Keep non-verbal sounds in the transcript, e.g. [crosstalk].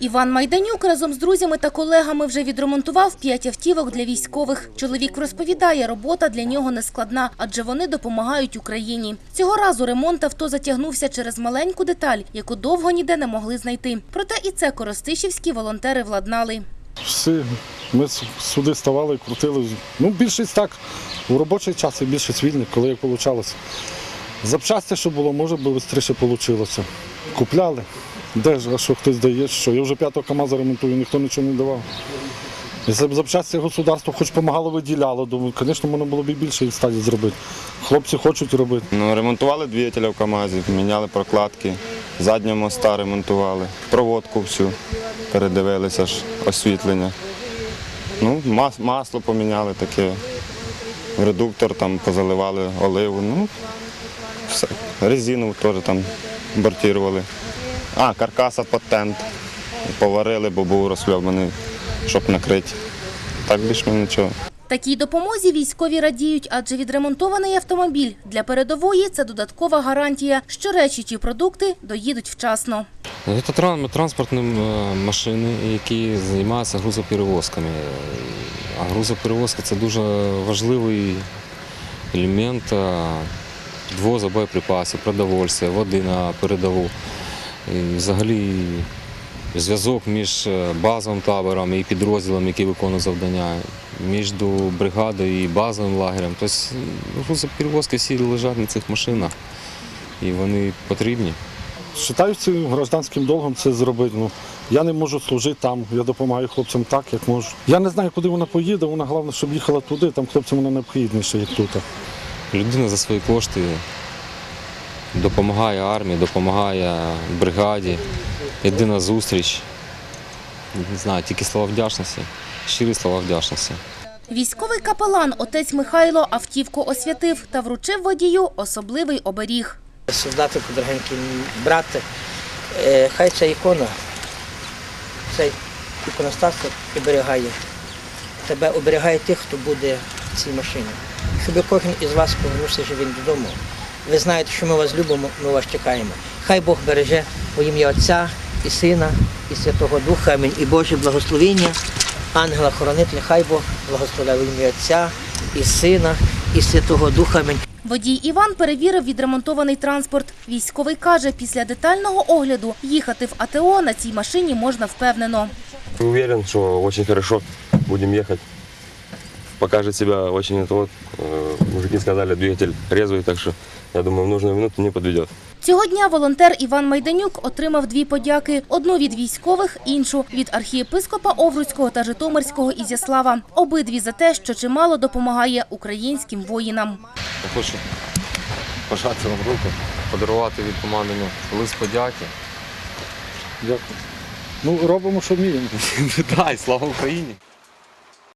Іван Майданюк разом з друзями та колегами вже відремонтував п'ять автівок для військових. Чоловік розповідає, робота для нього не складна, адже вони допомагають Україні. Цього разу ремонт авто затягнувся через маленьку деталь, яку довго ніде не могли знайти. Проте і це коростишівські волонтери владнали. Всі ми сюди ставали крутили. Ну, більшість так. У робочий час і більшість вільних, коли як вийшло. Запчасті, що було, може би швидше вийшло. Купляли. Де ж, а що хтось дає, що я вже п'ятого КАМАЗа ремонтую, ніхто нічого не давав. Якщо б запчасті государство хоч допомагало, виділяло, думаю, звісно, можна було б і більше їх стадій зробити. Хлопці хочуть робити. Ну, ремонтували двигателя в КАМАЗі, міняли прокладки, заднього моста ремонтували, проводку всю, передивилися ж освітлення. Ну, мас- масло поміняли таке, редуктор там позаливали оливу, ну, все. резину теж там бортірували. А, каркаса під тент. Поварили, бо був розхльобаний, щоб накрити. Так більше нічого. Такій допомозі військові радіють, адже відремонтований автомобіль для передової – це додаткова гарантія, що речі чи продукти доїдуть вчасно. Це транспортні е, машини, які займаються грузоперевозками. А грузоперевозка це дуже важливий елемент е, підвозу боєприпасів, продовольства, води на передову. І взагалі зв'язок між е, базовим табором і підрозділом, який виконує завдання, між бригадою і базовим лагерем. Тобто грузоперевозки всі лежать на цих машинах і вони потрібні. Вважаю цим гражданським долгом це зробити. Ну, я не можу служити там, я допомагаю хлопцям так, як можу. Я не знаю, куди вона поїде, вона головне, щоб їхала туди, там хлопцям вона необхідніше, як тут. Людина за свої кошти допомагає армії, допомагає бригаді. Єдина зустріч. Не знаю, тільки слова вдячності, щирі слова вдячності. Військовий капелан отець Михайло автівку освятив та вручив водію особливий оберіг. Солдатику, дорогенький мій брате, е, хай ця ікона, цей іконостас оберігає. Тебе оберігає тих, хто буде в цій машині. Щоб кожен із вас повернувся живим додому. Ви знаєте, що ми вас любимо, ми вас чекаємо. Хай Бог береже во ім'я Отця і Сина, і Святого Духа. Амінь. І Боже благословення, ангела-хоронителя, хай Бог благословляє в ім'я Отця і Сина, і Святого Духа. Амінь. Водій Іван перевірив відремонтований транспорт. Військовий каже, після детального огляду їхати в АТО на цій машині можна впевнено. Уверен, что очень хорошо будем ехать. Покажет себя очень это вот. э, Мужики сказали, двигатель резвый, так что я думаю, в нужную минуту не подведет. Цього дня волонтер Іван Майданюк отримав дві подяки: одну від військових, іншу від архієпископа Овруцького та Житомирського Ізяслава. Обидві за те, що чимало допомагає українським воїнам. Я хочу пожати вам руку, подарувати від командування лист подяки. Дякую. Ну, робимо, що вміємо. [laughs] Дай, слава Україні!